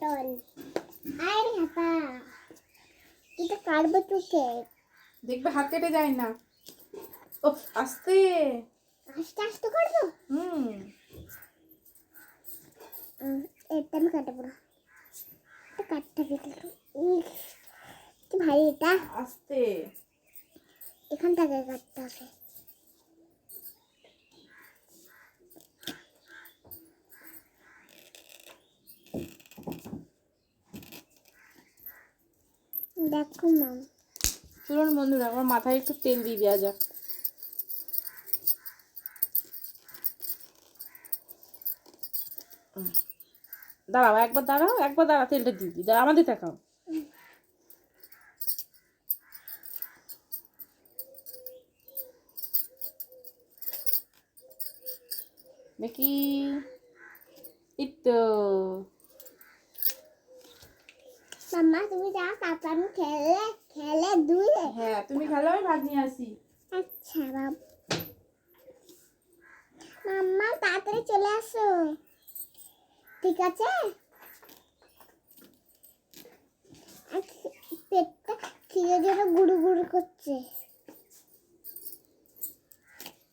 পটল আরে হাপা এটা কাটবো চোখে দেখবে হাত কেটে যায় না। ও আস্তে। আস্তে আস্তে করব? হুম। এটা আমি কাটবো না। এটা কাটতে কিন্তু কি ভারী এটা। আস্তে। এখান থেকে কাটতে হবে। দেখো মাম চলুন বন্ধুরা আমার মাথায় একটু তেল দিয়ে দেওয়া যাক। দাঁড়াও, একবার দাঁড়াও একবার দাঁড়াও, তেলটা দিয়ে দিই। দাঁড়া আমাদের দেখাও। দেখি। এই তো। মাম্মা তুমি যাও তারপর আমি খেলে খেলে দুলে হ্যাঁ তুমি খেলো আমি ভাত নিয়ে আসি। আচ্ছা বাব। মাম্মা তাড়াতাড়ি চলে আসো। ঠিক আছে? পেটটা খিদে জন্য গুড়ু গুড়ু করছে।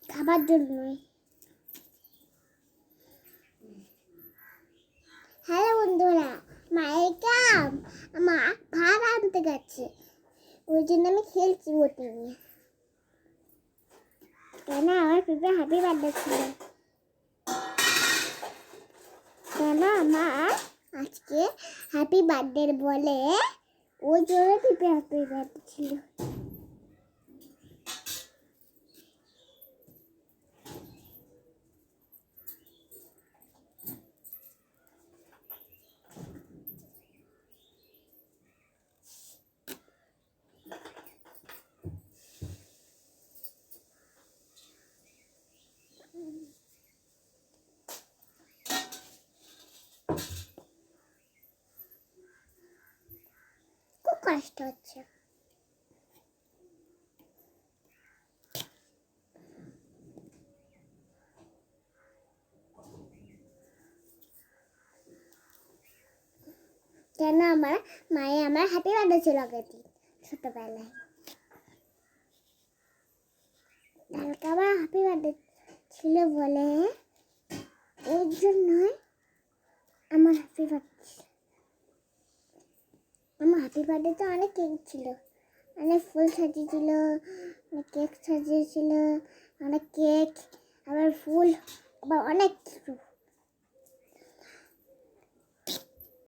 খাবার জন্যই। হ্যালো বন্ধুরা জন্য আমি খেলছি ওটি নিয়ে। কেন আমার পিপে হ্যাপি বার্থডে ছিল? কেন আমার আজকে হ্যাপি বার্থডে বলে? ওই জন্য পিপে হ্যাপি বার্থডে ছিল। কেন আমার মায়ে আমার হ্যাপি বার্থডে ছিল আগের দিন ছোটবেলায়। কালকে আমার হ্যাপি বার্থডে ছিল বলে এর জন্যই আমার হ্যাপি বার্থডে আমার হ্যাপি বার্থডেতে অনেক কেক ছিল। অনেক ফুল সাজিয়েছিল, অনেক কেক সাজিয়েছিল, অনেক কেক আবার ফুল, আবার অনেক কিছু।